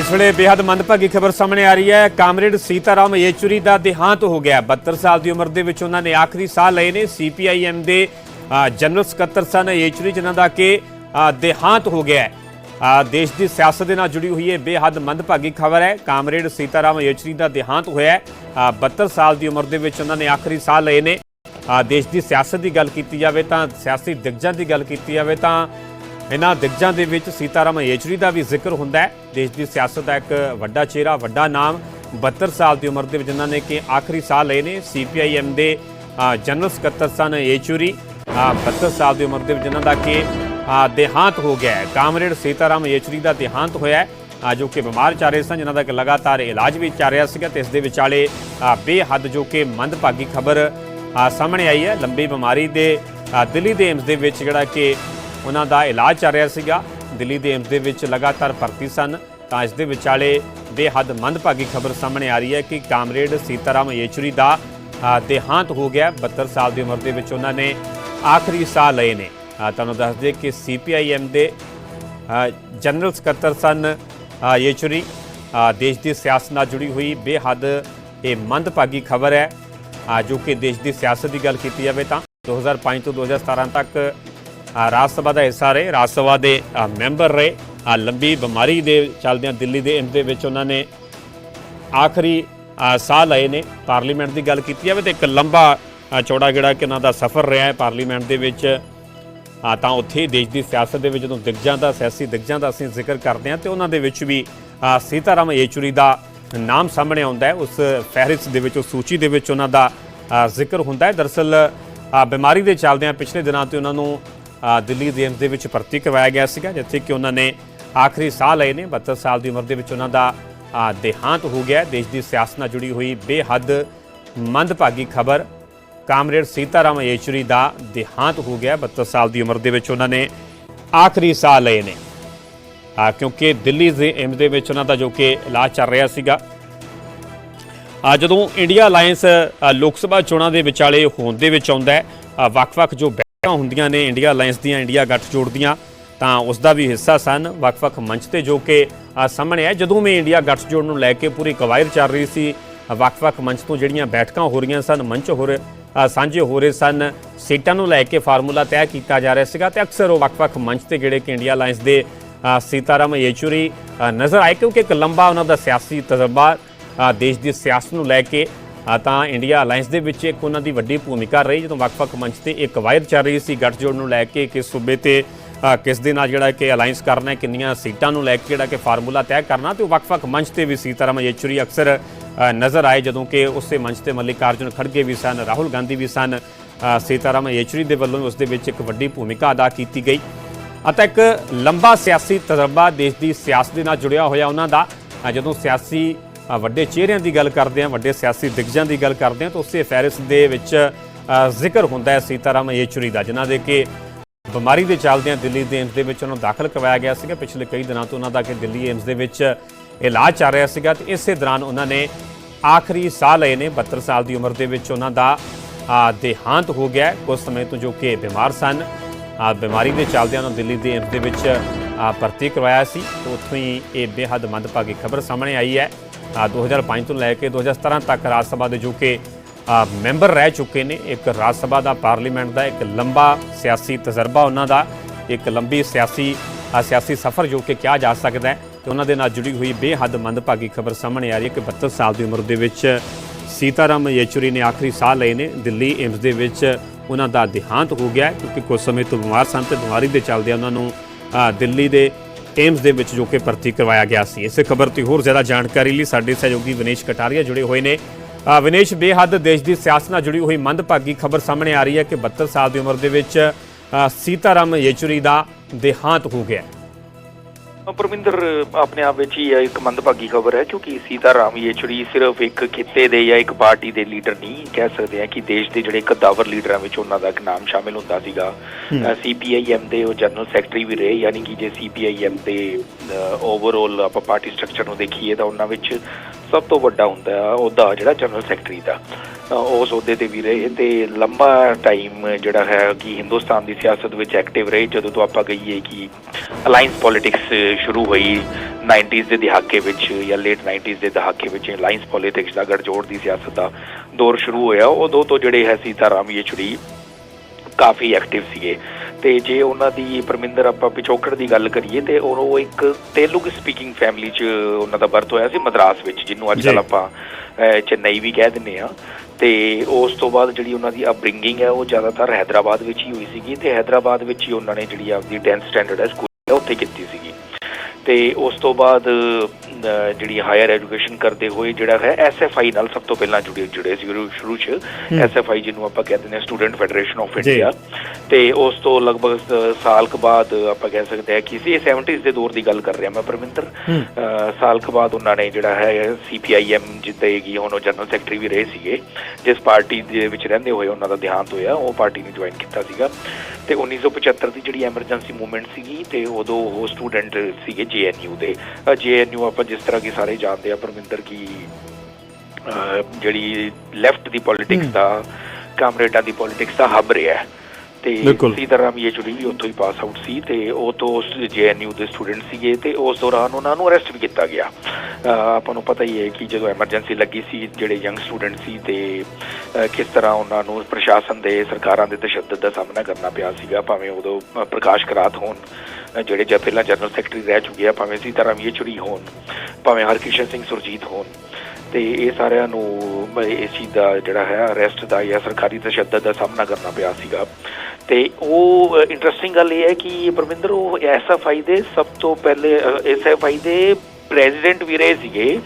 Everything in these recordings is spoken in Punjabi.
ਇਸ ਵੇਲੇ ਬੇहद ਮੰਦਭਾਗੀ ਖਬਰ ਸਾਹਮਣੇ ਆ ਰਹੀ ਹੈ। ਕਾਮਰੇਡ ਸੀਤਾਰਾਮ ਯੇਚੂਰੀ ਦਾ ਦੇਹਾਂਤ ਹੋ ਗਿਆ। 72 ਸਾਲ ਦੀ ਉਮਰ ਦੇ ਵਿੱਚ ਉਹਨਾਂ ਨੇ ਆਖਰੀ ਸਾਹ ਲਏ ਨੇ। ਸੀਪੀਆਈਐਮ ਦੇ ਜਨਰਲ ਸਕੱਤਰ ਸਨ ਯੇਚੂਰੀ, ਜਿਨ੍ਹਾਂ ਦਾ ਕਿ ਦੇਹਾਂਤ ਹੋ ਗਿਆ ਹੈ। ਦੇਸ਼ ਦੀ ਸਿਆਸਤ ਦੇ ਨਾਲ ਜੁੜੀ ਹੋਈ ਇਹ ਬੇहद ਮੰਦਭਾਗੀ ਖਬਰ ਹੈ। ਕਾਮਰੇਡ ਸੀਤਾਰਾਮ ਯੇਚੂਰੀ ਦਾ ਦੇਹਾਂਤ ਹੋਇਆ 72 ਸਾਲ ਦੀ ਉਮਰ ਦੇ ਵਿੱਚ ਉਹਨਾਂ ਨੇ ਆਖਰੀ ਸਾਹ ਲਏ ਨੇ। ਦੇਸ਼ ਦੀ ਸਿਆਸਤ ਦੀ ਗੱਲ ਕੀਤੀ ਜਾਵੇ ਤਾਂ, ਸਿਆਸੀ ਦਿਗਜਾਂ ਦੀ ਗੱਲ ਕੀਤੀ ਜਾਵੇ ਤਾਂ ਇਹਨਾਂ ਦਿਗਜਾਂ ਦੇ ਵਿੱਚ ਸੀਤਾਰਾਮ ਯੇਚੁਰੀ ਦਾ ਵੀ ਜ਼ਿਕਰ ਹੁੰਦਾ ਹੈ। ਦੇਸ਼ ਦੀ ਸਿਆਸਤ ਦਾ ਇੱਕ ਵੱਡਾ ਚਿਹਰਾ ਵੱਡਾ ਨਾਮ 72 ਸਾਲ ਦੀ ਉਮਰ ਦੇ ਵਿੱਚ ਜਿਨ੍ਹਾਂ ਨੇ ਕਿ ਆਖਰੀ ਸਾਹ ਲਏ ਨੇ ਸੀਪੀਆਈਐਮ ਦੇ ਜਨਰਲ ਸਕੱਤਰ ਸਨ ਯੇਚੁਰੀ। ਅ, 72 ਸਾਲ ਦੀ ਉਮਰ ਦੇ ਵਿੱਚ ਜਿਨ੍ਹਾਂ ਦਾ ਕਿ ਦੇਹਾਂਤ ਹੋ ਗਿਆ ਹੈ। ਕਾਮਰੇਡ ਸੀਤਾਰਾਮ ਯੇਚੁਰੀ ਦਾ ਦੇਹਾਂਤ ਹੋਇਆ ਹੈ। ਜੋ ਕਿ ਬਿਮਾਰ ਚੱਲ ਰਹੇ ਸਨ ਜਿਨ੍ਹਾਂ ਦਾ ਕਿ ਲਗਾਤਾਰ ਇਲਾਜ ਵੀ ਚੱਲ ਰਿਹਾ ਸੀਗਾ ਤੇ ਇਸ ਦੇ ਵਿਚਾਲੇ ਬੇਹੱਦ ਜੋ ਕਿ ਮੰਦਭਾਗੀ ਖਬਰ ਸਾਹਮਣੇ ਆਈ ਹੈ। ਲੰਬੀ ਬਿਮਾਰੀ ਦੇ ਦਿੱਲੀ ਦੇ ਏਮਸ ਦੇ ਵਿੱਚ ਜਿਹੜਾ ਕਿ ਉਹਨਾਂ ਦਾ ਇਲਾਜ ਚੱਲ ਰਿਹਾ ਸੀਗਾ। ਦਿੱਲੀ ਦੇ ਏਮਸ ਦੇ ਵਿੱਚ ਲਗਾਤਾਰ ਭਰਤੀ ਸਨ। ਤਾਂ ਇਸ ਦੇ ਵਿਚਾਲੇ ਬੇਹੱਦ ਮੰਦਭਾਗੀ ਖਬਰ ਸਾਹਮਣੇ ਆ ਰਹੀ ਹੈ ਕਿ ਕਾਮਰੇਡ ਸੀਤਾਰਾਮ ਯੇਚੁਰੀ ਦਾ ਦੇਹਾਂਤ ਹੋ ਗਿਆ। 72 ਸਾਲ ਦੀ ਉਮਰ ਦੇ ਵਿੱਚ ਉਹਨਾਂ ਨੇ ਆਖਰੀ ਸਾਹ ਲਏ ਨੇ। ਅ, ਤੁਹਾਨੂੰ ਦੱਸ ਦਈਏ ਕਿ ਸੀਪੀਆਈਐਮ ਦੇ ਜਨਰਲ ਸਕੱਤਰ ਸਨ ਅ, ਦੇਸ਼ ਦੀ ਸਿਆਸਤ ਨਾਲ ਜੁੜੀ ਹੋਈ ਬੇਹੱਦ ਇਹ ਮੰਦਭਾਗੀ ਖਬਰ ਹੈ। ਜੋ ਕਿ ਦੇਸ਼ ਦੀ ਸਿਆਸਤ ਦੀ ਗੱਲ ਕੀਤੀ ਜਾਵੇ ਤਾਂ 2005 ਤੋਂ 2017 ਤੱਕ ਰਾਜ ਸਭਾ ਦਾ ਹਿੱਸਾ ਰਹੇ ਰਾਜ ਸਭਾ ਦੇ ਮੈਂਬਰ ਰਹੇ ਅ, ਲੰਬੀ ਬਿਮਾਰੀ ਦੇ ਚੱਲਦਿਆਂ ਦਿੱਲੀ ਦੇ ਏਮਸ ਦੇ ਵਿੱਚ ਉਹਨਾਂ ਨੇ ਆਖਰੀ ਸਾਹ ਲਏ ਨੇ। ਪਾਰਲੀਮੈਂਟ ਦੀ ਗੱਲ ਕੀਤੀ ਜਾਵੇ ਤੇ ਇੱਕ ਲੰਬਾ ਚੌੜਾ ਜਿਹੜਾ ਕਿ ਉਹਨਾਂ ਦਾ ਸਫ਼ਰ ਰਿਹਾ ਹੈ ਪਾਰਲੀਮੈਂਟ ਦੇ ਵਿੱਚ। ਆ ਤਾਂ ਉੱਥੇ ਹੀ ਦੇਸ਼ ਦੀ ਸਿਆਸਤ ਦੇ ਵਿੱਚ ਜਦੋਂ ਦਿਗਜਾਂ ਦਾ ਸਿਆਸੀ ਦਿਗਜਾਂ ਦਾ ਅਸੀਂ ਜ਼ਿਕਰ ਕਰਦੇ ਹਾਂ ਤੇ ਉਹਨਾਂ ਦੇ ਵਿੱਚ ਵੀ ਸੀਤਾਰਾਮ ਯੇਚੁਰੀ ਦਾ ਨਾਮ ਸਾਹਮਣੇ ਆਉਂਦਾ ਹੈ। ਉਸ ਫਹਿਰਿਸਤ ਦੇ ਵਿੱਚ ਉਸ ਸੂਚੀ ਦੇ ਵਿੱਚ ਉਹਨਾਂ ਦਾ ਜ਼ਿਕਰ ਹੁੰਦਾ ਹੈ। ਦਰਅਸਲ ਬਿਮਾਰੀ ਦੇ ਚੱਲਦਿਆਂ ਪਿਛਲੇ ਦਿਨਾਂ ਤੇ ਉਹਨਾਂ ਨੂੰ ਦਿੱਲੀ ਦੇ ਏਮਸ ਦੇ ਵਿੱਚ ਭਰਤੀ ਕਰਵਾਇਆ ਗਿਆ ਸੀਗਾ, ਜਿੱਥੇ ਕਿ ਉਹਨਾਂ ਨੇ ਆਖਰੀ ਸਾਹ ਲਏ ਨੇ 72 ਸਾਲ ਦੀ ਉਮਰ ਦੇ ਵਿੱਚ ਉਹਨਾਂ ਦਾ ਦੇਹਾਂਤ ਹੋ ਗਿਆ। ਦੇਸ਼ ਦੀ ਸਿਆਸਤ ਨਾਲ ਜੁੜੀ ਹੋਈ ਬੇਹੱਦ ਮੰਦਭਾਗੀ ਖਬਰ, ਕਾਮਰੇਡ ਸੀਤਾਰਾਮ ਯੇਚੁਰੀ ਦਾ ਦੇਹਾਂਤ ਹੋ ਗਿਆ। 72 ਸਾਲ ਦੀ ਉਮਰ ਦੇ ਵਿੱਚ ਉਹਨਾਂ ਨੇ ਆਖਰੀ ਸਾਹ ਲਏ ਨੇ। ਆ ਕਿਉਂਕਿ ਦਿੱਲੀ ਦੇ ਏਮਸ ਦੇ ਵਿੱਚ ਉਹਨਾਂ ਦਾ ਜੋ ਕਿ ਇਲਾਜ ਚੱਲ ਰਿਹਾ ਸੀਗਾ ਆ ਜਦੋਂ ਇੰਡੀਆ ਅਲਾਈਅੰਸ ਲੋਕ ਸਭਾ ਚੋਣਾਂ ਦੇ ਵਿਚਾਲੇ ਹੋਣ ਦੇ ਵਿੱਚ ਆਉਂਦਾ ਵੱਖ-ਵੱਖ ਜੋ ਬੈਠਕਾਂ ਹੁੰਦੀਆਂ ਨੇ ਇੰਡੀਆ ਅਲਾਈਅੰਸ ਦੀਆਂ ਇੰਡੀਆ ਗੱਠਜੋੜ ਦੀਆਂ, ਤਾਂ ਉਸ ਦਾ ਵੀ ਹਿੱਸਾ ਸਨ। ਵੱਖ-ਵੱਖ ਮੰਚ ਤੇ ਜੋ ਕਿ ਸਾਹਮਣੇ ਹੈ ਜਦੋਂ ਮੈਂ ਇੰਡੀਆ ਗੱਠਜੋੜ ਨੂੰ ਲੈ ਕੇ ਪੂਰੀ ਕਵਾਇਰ ਚੱਲ ਰਹੀ ਸੀ, ਵੱਖ-ਵੱਖ ਮੰਚ ਤੋਂ ਜਿਹੜੀਆਂ ਬੈਠਕਾਂ ਹੋ ਰਹੀਆਂ ਸਨ, ਮੰਚ ਹੋ ਰਹੇ ਸਾਂਝੇ ਹੋ ਰਹੇ ਸਨ, ਸੀਟਾਂ ਨੂੰ ਲੈ ਕੇ ਫਾਰਮੂਲਾ ਤੈਅ ਕੀਤਾ ਜਾ ਰਿਹਾ ਸੀਗਾ ਤੇ ਅਕਸਰ ਉਹ ਵੱਖ-ਵੱਖ ਮੰਚ ਤੇ ਜਿਹੜੇ ਕਿ ਇੰਡੀਆ ਅਲਾਈਅੰਸ ਦੇ ਸੀਤਾਰਾਮ ਯੇਚੁਰੀ ਨਜ਼ਰ ਆਏ। ਕਿਉਂਕਿ ਇੱਕ ਲੰਬਾ ਉਹਨਾਂ ਦਾ ਸਿਆਸੀ ਤਜਰਬਾ ਦੇਸ਼ ਦੀ ਸਿਆਸਤ ਨੂੰ ਲੈ ਕੇ ਤਾਂ ਇੰਡੀਆ ਅਲਾਈਅੰਸ ਦੇ ਵਿੱਚ ਇੱਕ ਉਹਨਾਂ ਦੀ ਵੱਡੀ ਭੂਮਿਕਾ ਰਹੀ ਜਦੋਂ ਵੱਖ-ਵੱਖ ਮੰਚ ਤੇ ਇੱਕ ਕਵਾਇਦ ਚੱਲ ਰਹੀ ਸੀ ਗੱਠਜੋੜ ਨੂੰ ਲੈ ਕੇ ਕਿਸ ਸੂਬੇ ਤੇ ਕਿਸ ਦੇ ਨਾਲ ਜਿਹੜਾ ਕਿ ਅਲਾਈਅੰਸ ਕਰਨਾ ਹੈ ਕਿੰਨੀਆਂ ਸੀਟਾਂ ਨੂੰ ਲੈ ਕੇ ਜਿਹੜਾ ਕਿ ਫਾਰਮੂਲਾ ਤੈਅ ਕਰਨਾ ਤੇ ਉਹ ਵੱਖ-ਵੱਖ ਮੰਚ ਤੇ ਵੀ ਸੀਤਾਰਾਮ ਯੇਚੁਰੀ ਅਕਸਰ ਨਜ਼ਰ ਆਏ ਜਦੋਂ ਕਿ ਉਸੇ ਮੰਚ ਤੇ ਮੱਲਿਕਾਰਜੁਨ ਖੜਗੇ ਵੀ ਸਨ ਰਾਹੁਲ ਗਾਂਧੀ ਵੀ ਸਨ ਅ, ਸੀਤਾਰਾਮ ਯੇਚੁਰੀ ਦੇ ਵੱਲੋਂ ਉਸ ਦੇ ਵਿੱਚ ਇੱਕ ਵੱਡੀ ਭੂਮਿਕਾ ਅਦਾ ਕੀਤੀ ਗਈ। ਅਤੇ ਇੱਕ ਲੰਬਾ ਸਿਆਸੀ ਤਜਰਬਾ ਦੇਸ਼ ਦੀ ਸਿਆਸਤ ਦੇ ਨਾਲ ਜੁੜਿਆ ਹੋਇਆ ਉਹਨਾਂ ਦਾ ਜਦੋਂ ਸਿਆਸੀ ਵੱਡੇ ਚਿਹਰਿਆਂ ਦੀ ਗੱਲ ਕਰਦੇ ਹਾਂ ਵੱਡੇ ਸਿਆਸੀ ਦਿਗਜਾਂ ਦੀ ਗੱਲ ਕਰਦੇ ਹਾਂ ਤਾਂ ਉਸੇ ਫਹਿਰਿਸਤ ਦੇ ਵਿੱਚ ਜ਼ਿਕਰ ਹੁੰਦਾ ਹੈ ਸੀਤਾਰਾਮ ਯੇਚੁਰੀ ਦਾ ਜਿਨ੍ਹਾਂ ਦੇ ਕਿ ਬਿਮਾਰੀ ਦੇ ਚੱਲਦਿਆਂ ਦਿੱਲੀ ਦੇ ਏਮਸ ਦੇ ਵਿੱਚ ਉਹਨਾਂ ਨੂੰ ਦਾਖਲ ਕਰਵਾਇਆ ਗਿਆ ਸੀਗਾ। ਪਿਛਲੇ ਕਈ ਦਿਨਾਂ ਤੋਂ ਉਹਨਾਂ ਦਾ ਕਿ ਦਿੱਲੀ ਏਮਸ ਦੇ ਵਿੱਚ ਇਲਾਜ ਚੱਲ ਰਿਹਾ ਸੀਗਾ ਤੇ ਇਸੇ ਦੌਰਾਨ ਉਹਨਾਂ ਨੇ ਆਖਰੀ ਸਾਹ ਲਏ ਨੇ 72 ਸਾਲ ਦੀ ਉਮਰ ਦੇ ਵਿੱਚ ਉਹਨਾਂ ਦਾ ਦੇਹਾਂਤ ਹੋ ਗਿਆ ਕੁਝ ਸਮੇਂ ਤੋਂ ਜੋ ਕਿ ਬਿਮਾਰ ਸਨ ਅ, ਬਿਮਾਰੀ ਦੇ ਚੱਲਦਿਆਂ ਉਹਨਾਂ ਨੂੰ ਦਿੱਲੀ ਦੇ ਏਮਸ ਦੇ ਵਿੱਚ ਭਰਤੀ ਕਰਵਾਇਆ ਸੀ। ਉੱਥੋਂ ਹੀ ਇਹ ਬੇਹੱਦ ਮੰਦਭਾਗੀ ਖਬਰ ਸਾਹਮਣੇ ਆਈ ਹੈ। 2005 ਤੋਂ ਲੈ ਕੇ 2017 ਤੱਕ ਰਾਜ ਸਭਾ ਦੇ ਜੋ ਕਿ ਮੈਂਬਰ ਰਹਿ ਚੁੱਕੇ ਨੇ। ਇੱਕ ਰਾਜ ਸਭਾ ਦਾ, ਪਾਰਲੀਮੈਂਟ ਦਾ, ਇੱਕ ਲੰਬਾ ਸਿਆਸੀ ਤਜਰਬਾ ਉਹਨਾਂ ਦਾ, ਇੱਕ ਲੰਬੀ ਸਿਆਸੀ ਸਿਆਸੀ ਸਫ਼ਰ ਜੋ ਕਿ ਕਿਹਾ ਜਾ ਸਕਦਾ ਹੈ ਤੇ ਉਹਨਾਂ ਦੇ ਨਾਲ ਜੁੜੀ ਹੋਈ ਬੇਹੱਦ ਮੰਦਭਾਗੀ ਖਬਰ ਸਾਹਮਣੇ ਆ ਰਹੀ ਹੈ ਕਿ 72 ਸਾਲ ਦੀ ਉਮਰ ਦੇ ਵਿੱਚ ਸੀਤਾਰਾਮ ਯੇਚੁਰੀ ਨੇ ਆਖਰੀ ਸਾਹ ਲਏ ਨੇ। ਦਿੱਲੀ ਏਮਸ ਦੇ ਵਿੱਚ ਉਹਨਾਂ ਦਾ ਦੇਹਾਂਤ ਹੋ ਗਿਆ ਕਿਉਂਕਿ ਕੁਝ ਸਮੇਂ ਤੋਂ ਬਿਮਾਰ ਸਨ ਤੇ ਬਿਮਾਰੀ ਦੇ ਚੱਲਦੇ ਉਹਨਾਂ ਨੂੰ ਦਿੱਲੀ ਦੇ ਏਮਸ ਦੇ ਵਿੱਚ ਜੋ ਕਿ ਭਰਤੀ ਕਰਵਾਇਆ ਗਿਆ ਸੀ। ਇਸੇ ਖਬਰ ਤੇ ਹੋਰ ਜ਼ਿਆਦਾ ਜਾਣਕਾਰੀ ਲਈ ਸਾਡੇ ਸਹਿਯੋਗੀ ਵਿਨੇਸ਼ ਕਟਾਰੀਆ ਜੁੜੇ ਹੋਏ ਨੇ। ਵਿਨੇਸ਼, ਬੇਹੱਦ ਦੇਸ਼ ਦੀ ਸਿਆਸਤ ਨਾਲ ਜੁੜੀ ਹੋਈ ਮੰਦਭਾਗੀ ਖਬਰ ਸਾਹਮਣੇ ਆ ਰਹੀ ਹੈ ਕਿ 72 ਸਾਲ ਦੀ ਉਮਰ ਦੇ ਵਿੱਚ ਸੀਤਾਰਾਮ ਯੇਚੁਰੀ ਦਾ ਦੇਹਾਂਤ ਹੋ ਗਿਆ। ਪਰਮਿੰਦਰ ਆਪਣੇ ਆਪ ਵਿੱਚ ਹੀ ਇੱਕ ਮੰਦਭਾਗੀ ਖਬਰ ਹੈ ਕਿਉਂਕਿ ਸੀਤਾਰਾਮ ਯੇਚੁਰੀ ਸਿਰਫ ਇੱਕ ਖਿੱਤੇ ਦੇ ਜਾਂ ਇੱਕ ਪਾਰਟੀ ਦੇ ਲੀਡਰ ਨਹੀਂ ਕਹਿ ਸਕਦੇ ਆ ਕਿ ਦੇਸ਼ ਦੇ ਜਿਹੜੇ ਕਦਾਵਰ ਲੀਡਰਾਂ ਵਿੱਚ ਉਹਨਾਂ ਦਾ ਇੱਕ ਨਾਮ ਸ਼ਾਮਿਲ ਹੁੰਦਾ ਸੀਗਾ। ਸੀਪੀਆਈਐਮ ਦੇ ਉਹ ਜਨਰਲ ਸੈਕਟਰੀ ਵੀ ਰਹੇ ਯਾਨੀ ਕਿ ਜੇ ਸੀਪੀਆਈਐਮ ਦੇ ਓਵਰਆਲ ਆਪਾਂ ਪਾਰਟੀ ਸਟਰਕਚਰ ਨੂੰ ਦੇਖੀਏ ਤਾਂ ਉਹਨਾਂ ਵਿੱਚ ਸਭ ਤੋਂ ਵੱਡਾ ਹੁੰਦਾ ਆ, ਉਹਦਾ ਜਿਹੜਾ ਜਨਰਲ ਸੈਕਟਰੀ ਦਾ। ਉਸ ਅਹੁਦੇ ਤੇ ਵੀ ਰਹੇ ਤੇ ਲੰਬਾ ਟਾਈਮ ਜਿਹੜਾ ਹੈ ਕਿ ਹਿੰਦੁਸਤਾਨ ਦੀ ਸਿਆਸਤ ਵਿੱਚ ਐਕਟਿਵ ਰਹੇ, ਜਦੋਂ ਤੋਂ ਆਪਾਂ ਕਹੀਏ ਕਿ ਅਲਾਈਅੰਸ ਪੋਲਿਟਿਕਸ ਸ਼ੁਰੂ ਹੋਈ 90s ਦੇ ਦਹਾਕੇ ਵਿੱਚ ਜਾਂ ਲੇਟ 90s ਦੇ ਦਹਾਕੇ ਵਿੱਚ ਅਲਾਈਅੰਸ ਪੋਲਿਟਿਕਸ ਦਾ ਗੜਜੋੜ ਦੀ ਸਿਆਸਤ ਦਾ ਦੌਰ ਸ਼ੁਰੂ ਹੋਇਆ। ਉਦੋਂ ਤੋਂ ਜਿਹੜੇ ਹੈ ਸੀਤਾਰਾਮ ਯੇਚੁਰੀ ਕਾਫੀ ਐਕਟਿਵ ਸੀਗੇ। ਤੇ ਜੇ ਉਹਨਾਂ ਦੀ ਪਰਮਿੰਦਰ ਆਪਾਂ ਪਿਛੋਕੜ ਦੀ ਗੱਲ ਕਰੀਏ ਤੇ ਉਹ ਇੱਕ ਤੇਲੁਗੂ ਸਪੀਕਿੰਗ ਫੈਮਿਲੀ 'ਚ ਉਹਨਾਂ ਦਾ ਬਰਥ ਹੋਇਆ ਸੀ ਮਦਰਾਸ ਵਿੱਚ ਜਿਹਨੂੰ ਅੱਜ ਜੀ। ਕੱਲ੍ਹ ਆਪਾਂ ਚੇਨਈ ਵੀ ਕਹਿ ਦਿੰਦੇ ਆ ਤੇ ਉਸ ਤੋਂ ਬਾਅਦ ਜਿਹੜੀ ਉਹਨਾਂ ਦੀ ਅਪਬ੍ਰਿੰਗਿੰਗ ਹੈ ਉਹ ਜ਼ਿਆਦਾਤਰ ਹੈਦਰਾਬਾਦ ਵਿੱਚ ਹੀ ਹੋਈ ਸੀਗੀ ਤੇ ਹੈਦਰਾਬਾਦ ਵਿੱਚ ਹੀ ਉਹਨਾਂ ਨੇ ਜਿਹੜੀ ਆਪਦੀ 10th ਸਟੈਂਡਰਡ ਹੈ ਸਕੂਲ ਉੱਥੇ ਕੀਤੀ ਸੀਗੀ ਤੇ ਉਸ ਤੋਂ ਬਾਅਦ ਜਿਹੜੀ ਹਾਇਰ ਐਜੂਕੇਸ਼ਨ ਕਰਦੇ ਹੋਏ ਜਿਹੜਾ ਹੈ ਐਸਐਫਆਈ ਨਾਲ ਸਭ ਤੋਂ ਪਹਿਲਾਂ ਜੁੜੇ ਜੁੜੇ ਸੀ ਸ਼ੁਰੂ- ਚ। ਐਸਐਫਆਈ ਜਿਹਨੂੰ ਆਪਾਂ ਕਹਿੰਦੇ ਨੇ ਸਟੂਡੈਂਟ ਫੈਡਰੇਸ਼ਨ ਆਫ। ਇੰਡੀਆ ਤੇ ਉਸ ਤੋਂ ਲਗਭਗ ਸਾਲ ਕੁ ਬਾਅਦ ਆਪਾਂ ਕਹਿ ਸਕਦੇ ਹਾਂ ਕਿ ਸੀ 70s ਦੇ ਦੌਰ ਦੀ ਗੱਲ ਕਰ ਰਿਹਾ ਮੈਂ ਪਰਮਿੰਦਰ। ਸਾਲ ਕੁ ਬਾਅਦ ਉਹਨਾਂ ਨੇ ਜਿਹੜਾ ਹੈ ਸੀਪੀਆਈਐਮ ਜਿੱਤੇ ਗਈ ਹੁਣ ਉਹ ਜਨਰਲ ਸੈਕਟਰੀ ਵੀ ਰਹੇ ਸੀਗੇ। ਜਿਸ ਪਾਰਟੀ ਦੇ ਵਿੱਚ ਰਹਿੰਦੇ ਹੋਏ ਉਹਨਾਂ ਦਾ ਦੇਹਾਂਤ ਹੋਇਆ ਉਹ ਪਾਰਟੀ ਨੂੰ ਜੁਆਇਨ ਕੀਤਾ ਸੀਗਾ। ਤੇ 1975 ਦੀ ਜਿਹੜੀ ਐਮਰਜੈਂਸੀ ਮੂਵਮੈਂਟ ਸੀਗੀ ਤੇ ਉਦੋਂ ਉਹ ਸਟੂਡੈਂਟ ਸੀਗੇ ਜੇਐਨਯੂ ਦੇ ਜੇਐਨਯੂ ਆਪਾਂ ਜਿਸ ਤਰ੍ਹਾਂ ਕਿ ਸਾਰੇ ਜਾਣਦੇ ਆ ਪਰਮਿੰਦਰ ਕੀ ਜਿਹੜੀ ਲੈਫਟ ਦੀ ਪੋਲਿਟਿਕਸ। ਦਾ ਕਾਮਰੇਡਾਂ ਦੀ ਪੋਲਿਟਿਕਸ ਦਾ ਹੱਬ ਰਿਹਾ ਹੈ। ਤੇ। ਸੀਤਾਰਾਮ ਯੇਚੁਰੀ ਵੀ ਉੱਥੋਂ ਹੀ ਪਾਸ ਆਊਟ ਸੀ ਤੇ ਉਹ ਤੋਂ ਉਸ ਜੇਐਨਯੂ ਦੇ ਸਟੂਡੈਂਟ ਸੀਗੇ ਤੇ ਉਸ ਦੌਰਾਨ ਉਹਨਾਂ ਨੂੰ ਅਰੈਸਟ ਵੀ ਕੀਤਾ ਗਿਆ ਆਪਾਂ ਨੂੰ ਪਤਾ ਹੀ ਹੈ ਕਿ ਜਦੋਂ ਐਮਰਜੈਂਸੀ ਲੱਗੀ ਸੀ ਜਿਹੜੇ ਯੰਗ ਸਟੂਡੈਂਟ ਸੀ ਤੇ ਕਿਸ ਤਰ੍ਹਾਂ ਉਹਨਾਂ ਨੂੰ ਪ੍ਰਸ਼ਾਸਨ ਦੇ ਸਰਕਾਰਾਂ ਦੇ ਤਸ਼ੱਦਦ ਦਾ ਸਾਹਮਣਾ ਕਰਨਾ ਪਿਆ ਸੀਗਾ ਭਾਵੇਂ ਉਦੋਂ ਪ੍ਰਕਾਸ਼ ਕਰਾਤ ਹੋਣ ਜਿਹੜੇ ਜਾਂ ਪਹਿਲਾਂ ਜਨਰਲ ਸੈਕਟਰੀ ਰਹਿ ਚੁੱਕੇ ਆ ਭਾਵੇਂ ਸੀਤਾਰਾਮ ਯੇਚੁਰੀ ਹੋਣ ਭਾਵੇਂ ਹਰਕਿਸ਼ਨ ਸਿੰਘ ਸੁਰਜੀਤ ਹੋਣ ਤੇ ਇਹ ਸਾਰਿਆਂ ਨੂੰ ਇਸ ਚੀਜ਼ ਦਾ ਜਿਹੜਾ ਹੈ ਅਰੈਸਟ ਦਾ ਜਾਂ ਸਰਕਾਰੀ ਤਸ਼ੱਦਦ ਦਾ ਸਾਹਮਣਾ ਕਰਨਾ ਪਿਆ ਸੀਗਾ। ਤੇ ਉਹ ਇੰਟਰਸਟਿੰਗ ਗੱਲ ਇਹ ਹੈ ਕਿ ਪਰਮਿੰਦਰ ਉਹ ਐਸਐਫਆਈ ਦੇ ਸਭ ਤੋਂ ਪਹਿਲੇ ਐਸਐਫਆਈ ਦੇ ਪ੍ਰੈਜ਼ੀਡੈਂਟ ਵੀ ਰਹੇ ਸੀਗੇ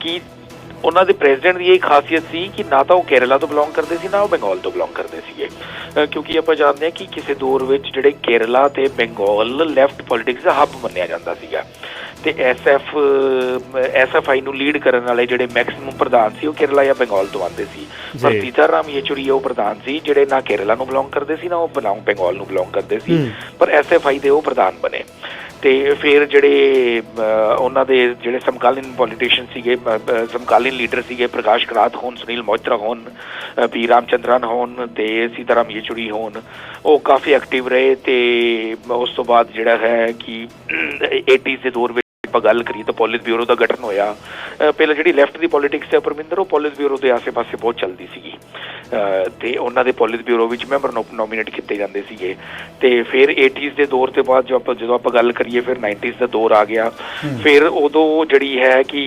ਕਿ ਉਹਨਾਂ ਦੇ ਪ੍ਰੈਜ਼ੀਡੈਂਟ ਦੀ ਇਹ ਖਾਸੀਅਤ ਸੀ ਕਿ ਨਾ ਤਾਂ ਉਹ ਕੇਰਲਾ ਤੋਂ ਬਿਲੋਂਗ ਕਰਦੇ ਸੀ ਨਾ ਉਹ ਬੰਗਾਲ ਤੋਂ ਬਿਲੋਂਗ ਕਰਦੇ ਸੀਗੇ। ਕਿਉਂਕਿ ਆਪਾਂ ਜਾਣਦੇ ਹਾਂ ਕਿ ਕਿਸੇ ਦੌਰ ਵਿੱਚ ਜਿਹੜੇ ਕੇਰਲਾ ਤੇ ਬੰਗਾਲ ਲੈਫਟ ਪੋਲਿਟਿਕਸ ਦਾ ਹੱਬ ਮੰਨਿਆ ਜਾਂਦਾ ਸੀਗਾ। ਤੇ ਐਸਐਫ ਐਸਐਫਆਈ ਨੂੰ ਲੀਡ ਕਰਨ ਵਾਲੇ ਜਿਹੜੇ ਮੈਕਸਿਮਮ ਪ੍ਰਧਾਨ ਸੀ ਉਹ ਕੇਰਲਾ ਜਾਂ ਬੰਗਾਲ ਤੋਂ ਆਉਂਦੇ ਸੀ। ਪਰ। ਸੀਤਾਰਾਮ ਯੇਚੁਰੀ ਉਹ ਪ੍ਰਧਾਨ ਸੀ ਜਿਹੜੇ ਨਾ ਕੇਰਲਾ ਨੂੰ ਬਿਲੋਂਗ ਕਰਦੇ ਸੀ ਨਾ ਉਹ ਬੰਗਾਲ ਨੂੰ ਬਿਲੋਂਗ ਕਰਦੇ ਸੀ। ਪਰ ਐਸਐਫਆਈ ਦੇ ਉਹ ਪ੍ਰਧਾਨ ਬਣੇ। ਤੇ ਫਿਰ ਜਿਹੜੇ ਉਹਨਾਂ ਦੇ ਜਿਹੜੇ ਸਮਕਾਲੀਨ ਪੋਲੀਟੀਸ਼ੀਅਨ ਸੀਗੇ ਸਮਕਾਲੀਨ ਲੀਡਰ ਸੀਗੇ ਪ੍ਰਕਾਸ਼ ਕਰਾਤ ਹੋਣ ਸੁਨੀਲ ਮੋਇਤਰਾ ਹੋਣ ਅਹ, ਪੀ ਰਾਮਚੰਦਰਨ ਹੋਣ ਤੇ ਸੀਤਾਰਾਮ ਯੇਚੁਰੀ ਹੋਣ ਉਹ ਕਾਫੀ ਐਕਟਿਵ ਰਹੇ ਤੇ ਉਸ ਤੋਂ ਬਾਅਦ ਜਿਹੜਾ ਹੈ ਕਿ 80s ਦੇ ਦੌਰ ਵਿੱਚ ਆਪਾਂ ਗੱਲ ਕਰੀਏ ਤਾਂ ਪੋਲਿਟ ਬਿਊਰੋ ਦਾ ਗਠਨ ਹੋਇਆ। ਪਹਿਲਾਂ ਜਿਹੜੀ ਲੈਫਟ ਦੀ ਪੋਲਿਟਿਕਸ ਹੈ ਪਰਮਿੰਦਰ ਉਹ ਪੋਲਿਟ ਬਿਊਰੋ ਦੇ ਆਸੇ-ਪਾਸੇ ਬਹੁਤ ਚੱਲਦੀ ਸੀਗੀ। ਤੇ ਉਹਨਾਂ ਦੇ ਪੋਲਿਟ ਬਿਊਰੋ ਵਿੱਚ ਮੈਂਬਰ ਨੋਮੀਨੇਟ ਕੀਤੇ ਜਾਂਦੇ ਸੀਗੇ। ਤੇ ਫਿਰ 80s ਦੇ ਦੌਰ ਤੇ ਬਾਅਦ ਜੋ ਆਪਾਂ ਜਦੋਂ ਆਪਾਂ ਗੱਲ ਕਰੀਏ ਫਿਰ 90s ਦਾ ਦੌਰ ਆ ਗਿਆ। ਫਿਰ ਉਦੋਂ ਜਿਹੜੀ ਹੈ ਕਿ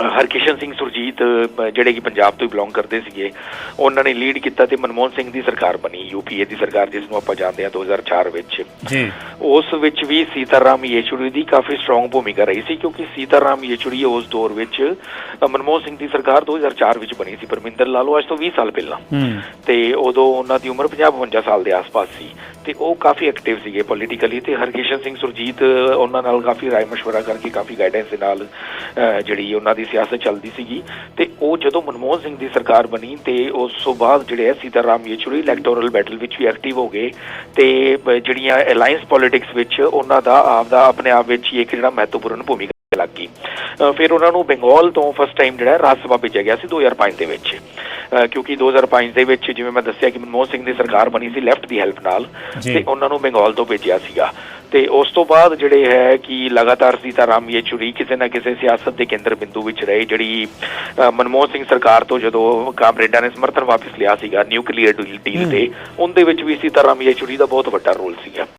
ਹਰਕਿਸ਼ਨ ਸਿੰਘ ਸੁਰਜੀਤ ਅਹ, ਜਿਹੜੇ ਕਿ ਪੰਜਾਬ ਤੋਂ ਹੀ ਬਿਲੋਂਗ ਕਰਦੇ ਸੀਗੇ ਉਹਨਾਂ ਨੇ ਲੀਡ ਕੀਤਾ ਤੇ ਮਨਮੋਹਨ ਸਿੰਘ ਦੀ ਸਰਕਾਰ ਬਣੀ ਯੂਪੀਏ ਦੀ ਸਰਕਾਰ ਜਿਸ ਨੂੰ ਆਪਾਂ ਜਾਣਦੇ ਹਾਂ 2004 ਵਿੱਚ ਜੀ ਉਸ ਵਿੱਚ ਵੀ ਸੀਤਾਰਾਮ ਯੇਚੁਰੀ ਦੀ ਕਾਫੀ ਸਟਰੋਂਗ ਭੂਮਿਕਾ ਰਹੀ ਸੀ ਕਿਉਂਕਿ ਸੀਤਾਰਾਮ ਯੇਚੁਰੀ ਉਸ ਦੌਰ ਵਿੱਚ ਅ, ਮਨਮੋਹਨ ਸਿੰਘ ਦੀ ਸਰਕਾਰ 2004 ਵਿੱਚ ਬਣੀ ਸੀ ਪਰਮਿੰਦਰ ਲਾਲੋ ਅੱਜ ਤੋਂ 20 ਸਾਲ ਪਹਿਲਾਂ ਹੂੰ ਤੇ ਉਦੋਂ ਉਹਨਾਂ ਦੀ ਉਮਰ 50-52 ਸਾਲ ਦੇ ਆਸ-ਪਾਸ ਸੀ ਤੇ ਉਹ ਕਾਫੀ ਐਕਟਿਵ ਸੀਗੇ ਪੋਲੀਟੀਕਲੀ ਤੇ ਹਰਕਿਸ਼ਨ ਸਿੰਘ ਸੁਰਜੀਤ ਅ, ਉਹਨਾਂ ਨਾਲ ਕਾਫੀ ਰਾਏ مشورہ ਕਰਕੇ ਕਾਫੀ ਗਾਈਡੈਂਸ ਦੇ ਨਾਲ ਅ, ਜਿਹੜੀ ਉਹਨਾਂ ਦੀ ਸਿਆਸਤ ਚੱਲਦੀ ਸੀਗੀ ਤੇ ਉਹ ਜਦੋਂ ਮਨਮੋਹਨ ਸਿੰਘ ਦੀ ਸਰਕਾਰ ਬਣੀ ਤੇ ਉਸ ਤੋਂ ਬਾਅਦ ਜਿਹੜੇ ਹੈ ਸੀਤਾਰਾਮ ਯੇਚੁਰੀ ਇਲੈਕਟੋਰਲ ਬੈਟਲ ਵਿੱਚ ਵੀ ਐਕਟਿਵ ਹੋ ਗਏ ਤੇ ਜਿਹੜੀਆਂ ਅਲਾਈਅੰਸ ਪੋਲਿਟਿਕਸ ਵਿੱਚ ਉਹਨਾਂ ਦਾ ਆਪਦਾ ਆਪਣੇ ਆਪ ਵਿੱਚ ਇੱਕ ਜਿਹੜਾ ਮਹੱਤਵਪੂਰਨ ਭੂਮਿਕਾ ਲੱਗ ਗਈ। ਫਿਰ ਉਹਨਾਂ ਨੂੰ ਬੰਗਾਲ ਤੋਂ ਫਸਟ ਟਾਈਮ ਜਿਹੜਾ ਰਾਜ ਸਭਾ ਭੇਜਿਆ ਗਿਆ ਸੀ 2005 ਦੇ ਵਿੱਚ। ਕਿਉਂਕਿ 2005 ਦੇ ਵਿੱਚ ਜਿਵੇਂ ਮੈਂ ਦੱਸਿਆ ਕਿ ਮਨਮੋਹਨ ਸਿੰਘ ਦੀ ਸਰਕਾਰ ਬਣੀ ਸੀ ਲੈਫਟ ਦੀ ਹੈਲਪ ਨਾਲ। ਤੇ ਉਹਨਾਂ ਨੂੰ ਬੰਗਾਲ ਤੋਂ ਭੇਜਿਆ ਸੀਗਾ। ਤੇ ਉਸ ਤੋਂ ਬਾਅਦ ਜਿਹੜੇ ਹੈ ਕਿ ਲਗਾਤਾਰ ਸੀਤਾਰਾਮ ਯੇਚੁਰੀ ਕਿਸੇ ਨਾ ਕਿਸੇ ਸਿਆਸਤ ਦੇ ਕੇਂਦਰ ਬਿੰਦੂ ਵਿੱਚ ਰਹੇ ਜਿਹੜੀ ਮਨਮੋਹਨ ਸਿੰਘ ਸਰਕਾਰ ਤੋਂ ਜਦੋਂ ਕਾਮਰੇਡਾਂ ਨੇ ਸਮਰਥਨ ਵਾਪਸ ਲਿਆ ਸੀਗਾ ਨਿਊਕਲੀਅਰ ਡੀਲ। ਤੇ ਉਹਦੇ ਵਿੱਚ ਵੀ ਸੀਤਾਰਾਮ ਯੇਚੁਰੀ ਦਾ ਬਹੁਤ ਵੱਡਾ ਰੋਲ ਸੀਗਾ